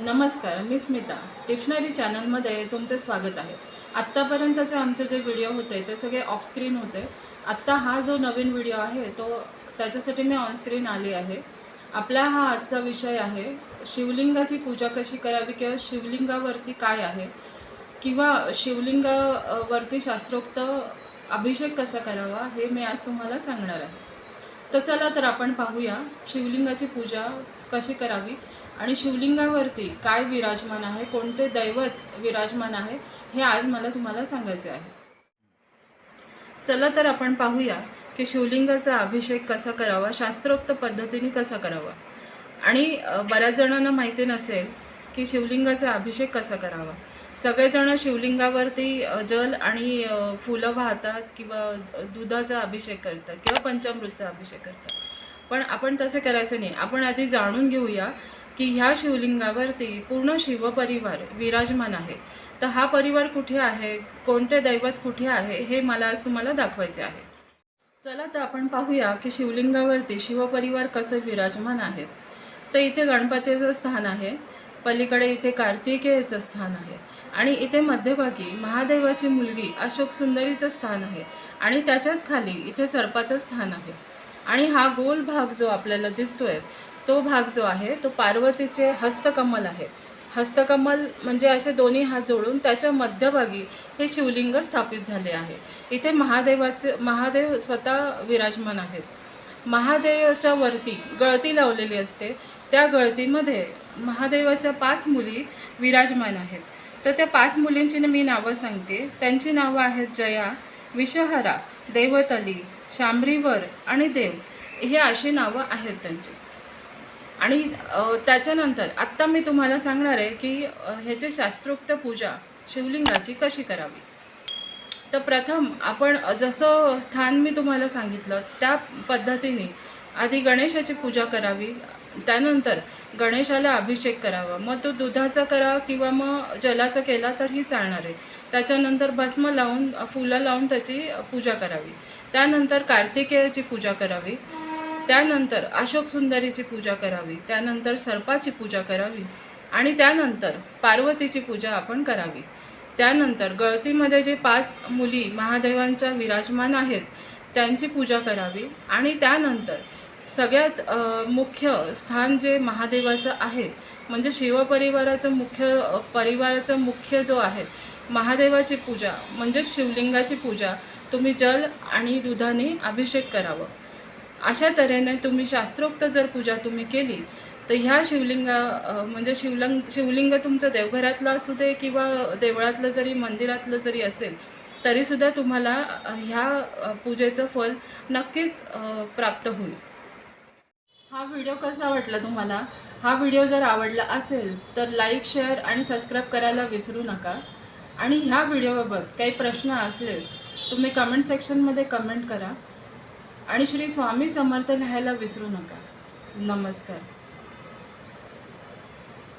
नमस्कार मी स्मिता. डिक्शनरी चॅनलमध्ये तुमचे स्वागत आहे. आत्तापर्यंतचे आमचे जे व्हिडिओ होते ते सगळे ऑफस्क्रीन होते. आत्ता हा जो नवीन व्हिडिओ आहे तो त्याच्यासाठी मी ऑनस्क्रीन आली आहे. आपला हा आजचा विषय आहे शिवलिंगाची पूजा कशी करावी किंवा शिवलिंगावरती काय आहे? किंवा शिवलिंगावरती शास्त्रोक्त अभिषेक कसा करावा हे मी आज तुम्हाला सांगणार आहे. तर चला तर आपण पाहूया शिवलिंगाची पूजा कशी करावी आणि शिवलिंगावरती काय विराजमान आहे कोणते दैवत विराजमान आहे हे आज मला तुम्हाला सांगायचे आहे. चला तर आपण पाहूया की शिवलिंगाचा अभिषेक कसा करावा शास्त्रोक्त पद्धतीने कसा करावा. आणि बऱ्याच जणांना माहिती नसेल की शिवलिंगाचा अभिषेक कसा करावा. सगळेजण शिवलिंगावरती जल आणि फुलं वाहतात किंवा दुधाचा अभिषेक करतात किंवा पंचामृतचा अभिषेक करतात. पण आपण तसे करायचं नाही. आपण आधी जाणून घेऊया की ह्या शिवलिंगावरती पूर्ण शिवपरिवार विराजमान आहे. तर हा परिवार कुठे आहे? कोणते दैवत कुठे आहे? हे मला आज तुम्हाला दाखवायचे आहे. चला तर आपण पाहूया की शिवलिंगावरती शिवपरिवार कसं विराजमान आहेत. तर इथे गणपतीचं स्थान आहे. पलीकडे इथे कार्तिकेयचं स्थान आहे. आणि इथे मध्यभागी महादेवाची मुलगी अशोक सुंदरीचं स्थान आहे. आणि त्याच्याच खाली इथे सर्पाचं स्थान आहे. आणि हा गोल भाग जो आपल्याला दिसतोय तो भाग जो आहे तो पार्वतीचे हस्तकमल आहे. हस्तकमल म्हणजे असे दोन्ही हात जोडून त्याच्या मध्यभागी हे शिवलिंग स्थापित झाले आहे. इथे महादेवाचे महादेव स्वतः विराजमान आहेत. महादेवाच्या वरती गळती लावलेली असते. त्या गळतीमध्ये महादेवाच्या पाच मुली विराजमान आहेत. तर त्या पाच मुलींची मी नावं सांगते. त्यांची नावं आहेत जया विषहरा देवतली शांभरीवर आणि देव. हे अशी नावं आहेत त्यांची. आणि त्याच्यानंतर आत्ता मी तुम्हाला सांगणार आहे की अ, ह्याची शास्त्रोक्त पूजा शिवलिंगाची कशी करावी? तर प्रथम आपण जसं स्थान मी तुम्हाला सांगितलं त्या पद्धतीने आधी गणेशाची पूजा करावी त्यानंतर गणेशाला अभिषेक करावा. मग तो दुधाचा करा किंवा मग जलाचा केला तरीही चालणार आहे. त्याच्यानंतर भस्म लावून फुलं लावून त्याची पूजा करावी. त्यानंतर कार्तिकेयाची पूजा करावी. त्यानंतर अशोक सुंदरीची पूजा करावी त्यानंतर सर्पाची पूजा करावी आणि त्यानंतर पार्वतीची पूजा आपण करावी. त्यानंतर गळतीमध्ये जे पाच मुली महादेवांच्या विराजमान आहेत त्यांची पूजा करावी आणि त्यानंतर सगळ्यात मुख्य स्थान जे महादेवाचं आहे म्हणजे शिवपरिवाराचं मुख्य परिवाराचं मुख्य जो आहे महादेवाची पूजा म्हणजे शिवलिंगाची पूजा तुम्ही जल आणि दुधाने अभिषेक करावं. अशा तऱ्हेने तुम्ही शास्त्रोक्त जर पूजा तुम्ही केली तर ह्या शिवलिंगा म्हणजे शिवलिंग शिवलिंग तुमचं देवघरातलं असू दे किंवा देवळातलं जरी मंदिरातलं जरी असेल तरीसुद्धा तुम्हाला ह्या पूजेचं फल नक्कीच प्राप्त होईल. हा व्हिडिओ कसा वाटला तुम्हाला? हा व्हिडिओ जर आवडला असेल तर लाईक शेअर आणि सबस्क्राईब करायला विसरू नका. आणि ह्या व्हिडिओबाबत काही प्रश्न असलेस तुम्ही कमेंट सेक्शनमध्ये कमेंट करा. आणि श्री स्वामी समर्थ लिहायला विसरू नका. नमस्कार.